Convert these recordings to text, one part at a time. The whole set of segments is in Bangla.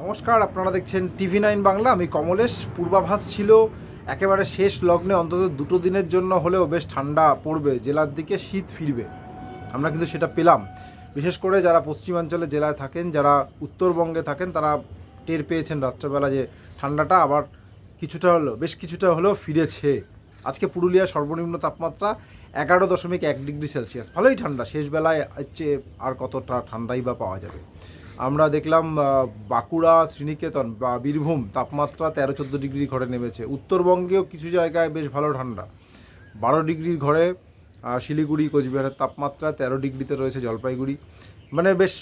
নমস্কার, আপনারা দেখছেন টিভি নাইন বাংলা। আমি কমলেশ, পূর্বাভাস ছিল একেবারে শেষ লগ্নে, অন্তত দুটো দিনের জন্য হলেও বেশ ঠান্ডা পড়বে, জেলার দিকে শীত ফিরবে। আমরা কিন্তু সেটা পেলাম। বিশেষ করে যারা পশ্চিমাঞ্চলে জেলায় থাকেন, যারা উত্তরবঙ্গে থাকেন, তারা টের পেয়েছেন রাত্রেবেলা যে ঠান্ডাটা আবার কিছুটা হলো বেশ কিছুটা হলেও ফিরেছে। আজকে পুরুলিয়ার সর্বনিম্ন তাপমাত্রা এগারো দশমিক এক ডিগ্রি সেলসিয়াস। ভালোই ঠান্ডা শেষ বেলায় হচ্ছে আর কতটা ঠান্ডাই বা পাওয়া যাবে? আমরা দেখলাম বাঁকুড়া, শ্রীনিকেতন বা বীরভূম তাপমাত্রা তেরো, চোদ্দ ডিগ্রি ঘরে নেমেছে। উত্তরবঙ্গেও কিছু জায়গায় বেশ ভালো ঠান্ডা। বারো ডিগ্রির ঘরে শিলিগুড়ি, কোচবিহারের তাপমাত্রা তেরো ডিগ্রিতে রয়েছে জলপাইগুড়ি। মানে বেশ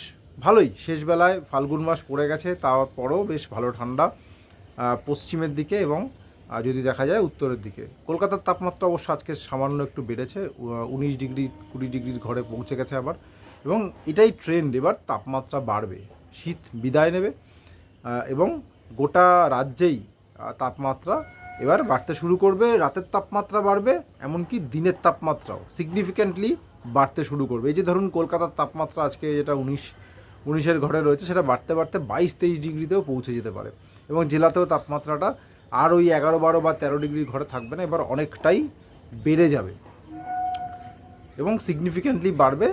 ভালোই শেষ বেলায় ফাল্গুন মাস পড়ে গেছে, তারপরও বেশ ভালো ঠান্ডা পশ্চিমের দিকে এবং যদি দেখা যায় উত্তরের দিকে। কলকাতার তাপমাত্রা অবশ্য আজকে সামান্য একটু বেড়েছে উনিশ ডিগ্রি, কুড়ি ডিগ্রির ঘরে পৌঁছে গেছে আবার। এবং এটাই ট্রেন্ড এবার তাপমাত্রা বাড়বে। শীত বিদায় নেবে এবং গোটা রাজ্যেই তাপমাত্রা এবার বাড়তে শুরু করবে, রাতের তাপমাত্রা বাড়বে, এমনকি দিনের তাপমাত্রাও সিগনিফিক্যান্টলি বাড়তে শুরু করবে। এই যে ধরুন কলকাতার তাপমাত্রা আজকে যেটা উনিশ, উনিশের ঘরে রয়েছে, সেটা বাড়তে বাড়তে বাইশ, তেইশ ডিগ্রিতেও পৌঁছে যেতে পারে। এবং জেলাতেও তাপমাত্রাটা আর ওই এগারো, বারো বা তেরো ডিগ্রি ঘরে থাকবে না, এবার অনেকটাই বেড়ে যাবে। এবং সিগনিফিক্যান্টলি বাড়বে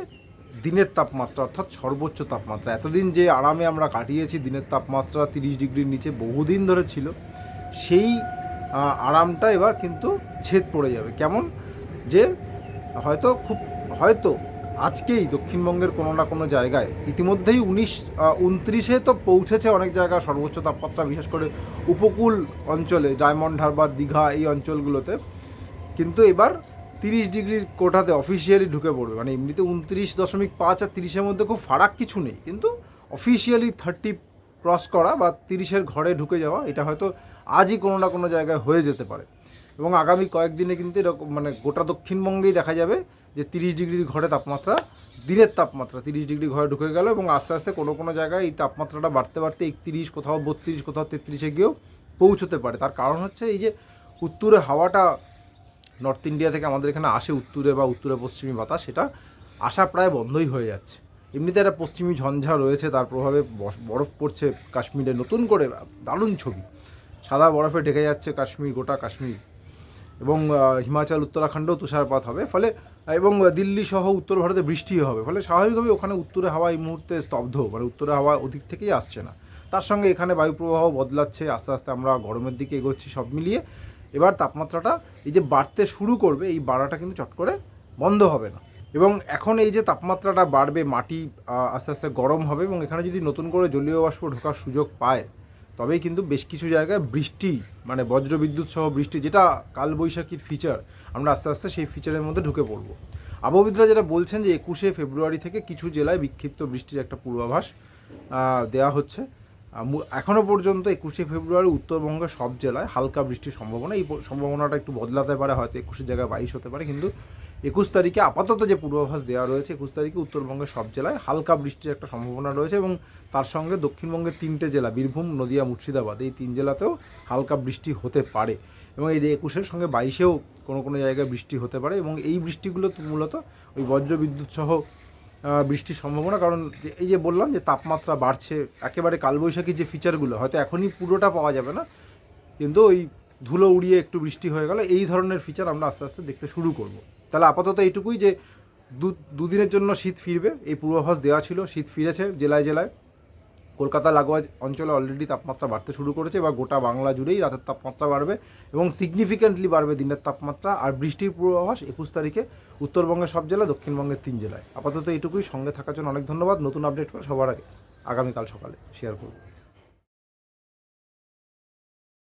দিনের তাপমাত্রা অর্থাৎ সর্বোচ্চ তাপমাত্রা। এতদিন যে আরামে আমরা কাটিয়েছি, দিনের তাপমাত্রা তিরিশ ডিগ্রির নিচে বহুদিন ধরে ছিল, সেই আরামটা এবার কিন্তু ছেদ পড়ে যাবে। কেমন? যে হয়তো খুব, হয়তো আজকেই দক্ষিণবঙ্গের কোনো না কোনো জায়গায় ইতিমধ্যেই উনিশ উনত্রিশে তো পৌঁছেছে অনেক জায়গায় সর্বোচ্চ তাপমাত্রা, বিশেষ করে উপকূল অঞ্চলে, ডায়মন্ড হারবার, দীঘা এই অঞ্চলগুলোতে। কিন্তু এবার তিরিশ ডিগ্রির কোঠাতে অফিসিয়ালি ঢুকে পড়বে। মানে এমনিতে উনত্রিশ দশমিক পাঁচ আর তিরিশের মধ্যে খুব ফারাক কিছু নেই। কিন্তু অফিসিয়ালি থার্টি ক্রস করা বা তিরিশের ঘরে ঢুকে যাওয়া, এটা হয়তো আজই কোনো না কোনো জায়গায় হয়ে যেতে পারে। এবং আগামী কয়েকদিনে কিন্তু এরকম মানে গোটা দক্ষিণবঙ্গেই দেখা যাবে যে তিরিশ ডিগ্রির ঘরে তাপমাত্রা, দিনের তাপমাত্রা তিরিশ ডিগ্রি ঘরে ঢুকে গেল এবং আস্তে আস্তে কোনো কোনো জায়গায় এই তাপমাত্রাটা বাড়তে বাড়তে একত্রিশ কোথাও বত্রিশ কোথাও তেত্রিশে গিয়েও পৌঁছতে পারে। তার কারণ হচ্ছে এই যে উত্তরে হাওয়াটা নর্থ ইন্ডিয়া থেকে আমাদের এখানে আসে উত্তরে বা উত্তরে পশ্চিমী বাতাস, সেটা আসা প্রায় বন্ধই হয়ে যাচ্ছে। এমনিতে একটা পশ্চিমী ঝঞ্ঝা রয়েছে, তার প্রভাবে বরফ পড়ছে কাশ্মীরে। নতুন করে দারুণ ছবি। সাদা বরফে ঢেকে যাচ্ছে কাশ্মীর, গোটা কাশ্মীর। এবং হিমাচল, উত্তরাখণ্ডেও তুষারপাত হবে। ফলে, এবং দিল্লি সহ উত্তর ভারতে বৃষ্টি হবে। ফলে স্বাভাবিকভাবে ওখানে উত্তরে হাওয়া এই মুহূর্তে স্তব্ধ। মানে উত্তরে হাওয়া ওদিক থেকেই আসছে না। তার সঙ্গে এখানে বায়ুপ্রবাহ বদলাচ্ছে। আস্তে আস্তে আমরা গরমের দিকে এগোচ্ছি সব মিলিয়ে। এবার তাপমাত্রাটা এই যে বাড়তে শুরু করবে, এই বাড়াটা কিন্তু চট করে বন্ধ হবে না। এবং এখন এই যে তাপমাত্রাটা বাড়বে, মাটি আস্তে আস্তে গরম হবে এবং এখানে যদি নতুন করে জলীয় বাষ্প ঢোকার সুযোগ পায়, তবেই কিন্তু বেশ কিছু জায়গায় বৃষ্টি মানে বজ্রবিদ্যুৎ সহ বৃষ্টি, যেটা কালবৈশাখীর ফিচার আমরা আস্তে আস্তে সেই ফিচারের মধ্যে ঢুকে পড়ব। আবহবিদরা যেটা বলছেন যে একুশে ফেব্রুয়ারি থেকে কিছু জেলায় বিক্ষিপ্ত বৃষ্টির একটা পূর্বাভাস দেওয়া হচ্ছে। আহ, মু- এখনও পর্যন্ত একুশে ফেব্রুয়ারি উত্তরবঙ্গের সব জেলায় হালকা বৃষ্টির সম্ভাবনা। এই সম্ভাবনাটা একটু বদলাতে পারে হয়তো একুশের জায়গায় বাইশ হতে পারে কিন্তু একুশ তারিখে আপাতত যে পূর্বাভাস দেওয়া রয়েছে একুশ তারিখে উত্তরবঙ্গের সব জেলায় হালকা বৃষ্টির একটা সম্ভাবনা রয়েছে এবং তার সঙ্গে দক্ষিণবঙ্গের তিনটে জেলা বীরভূম নদিয়া মুর্শিদাবাদ এই তিন জেলাতেও হালকা বৃষ্টি হতে পারে। এবং এই একুশের সঙ্গে বাইশেও কোনো কোনো জায়গায় বৃষ্টি হতে পারে এবং এই বৃষ্টিগুলো মূলত ওই বজ্রবিদ্যুৎ সহ বৃষ্টির সম্ভাবনা, কারণ এই যে বললাম যে তাপমাত্রা বাড়ছে, একেবারে কালবৈশাখী যে ফিচারগুলো হয়তো এখনই পুরোটা পাওয়া যাবে না, কিন্তু ওই ধুলো উড়িয়ে একটু বৃষ্টি হয়ে গেলে এই ধরনের ফিচার আমরা আস্তে আস্তে দেখতে শুরু করব। তাহলে আপাতত এইটুকুই যে দু দুদিনের জন্য শীত ফিরবে, এই পূর্বাভাস দেওয়া ছিল, শীত ফিরেছে জেলায় জেলায়। কলকাতা লাগোয়া অঞ্চলে অলরেডি তাপমাত্রা বাড়তে শুরু করেছে, এবার গোটা বাংলা জুড়েই রাতের তাপমাত্রা বাড়বে এবং সিগনিফিক্যান্টলি বাড়বে দিনের তাপমাত্রা। আর বৃষ্টির পূর্বাভাস একুশ তারিখে উত্তরবঙ্গের সব জেলা, দক্ষিণবঙ্গের তিন জেলায়। আপাতত এটুকুই, সঙ্গে থাকার জন্য অনেক ধন্যবাদ। নতুন আপডেট সবার আগে আগামীকাল সকালে শেয়ার করব।